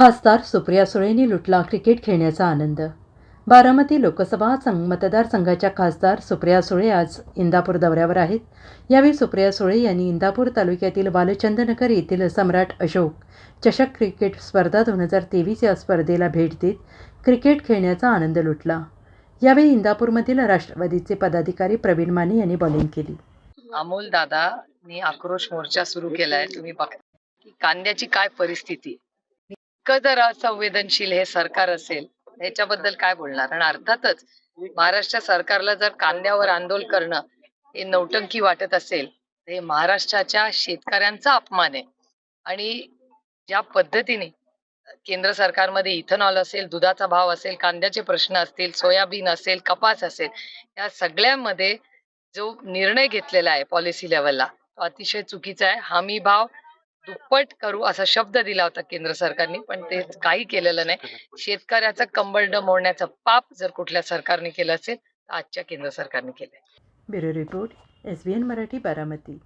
खासदार सुप्रिया सुळेंनी लुटला क्रिकेट खेळण्याचा आनंद. बारामती लोकसभा संघ मतदारसंघाच्या खासदार सुप्रिया सुळे आज इंदापूर दौऱ्यावर आहेत. यावेळी सुप्रिया सुळे यांनी इंदापूर तालुक्यातील बालचंदनगर येथील सम्राट अशोक चषक क्रिकेट स्पर्धा दोन हजार तेवीस या स्पर्धेला भेट देत क्रिकेट खेळण्याचा आनंद लुटला. यावेळी इंदापूरमधील राष्ट्रवादीचे पदाधिकारी प्रवीण माने यांनी बॉलिंग केली. अमोल दादा आक्रोश मोर्चा सुरू केलाय. तुम्ही बघता कांद्याची काय परिस्थिती? इतकं जर असंवेदनशील हे सरकार असेल ह्याच्याबद्दल काय बोलणार? आणि अर्थातच महाराष्ट्र सरकारला जर कांद्यावर आंदोलन करणं हे नौटंकी वाटत असेल तर हे महाराष्ट्राच्या शेतकऱ्यांचा अपमान आहे. आणि ज्या पद्धतीने केंद्र सरकारमध्ये इथेनॉल असेल दुधाचा भाव असेल कांद्याचे प्रश्न असतील सोयाबीन असेल कपास असेल या सगळ्यामध्ये जो निर्णय घेतलेला आहे पॉलिसी लेवलला तो अतिशय चुकीचा आहे. हमी भाव दुप्पट करू असा शब्द दिला होता केंद्र सरकारने पण ते काही केलेलं नाही. शेतकऱ्याचं कंबरड मोडण्याचं पाप जर कुठल्या सरकारने केलं असेल तर आजच्या केंद्र सरकारने केलंय. Bureau report S B N Marathi Baramati.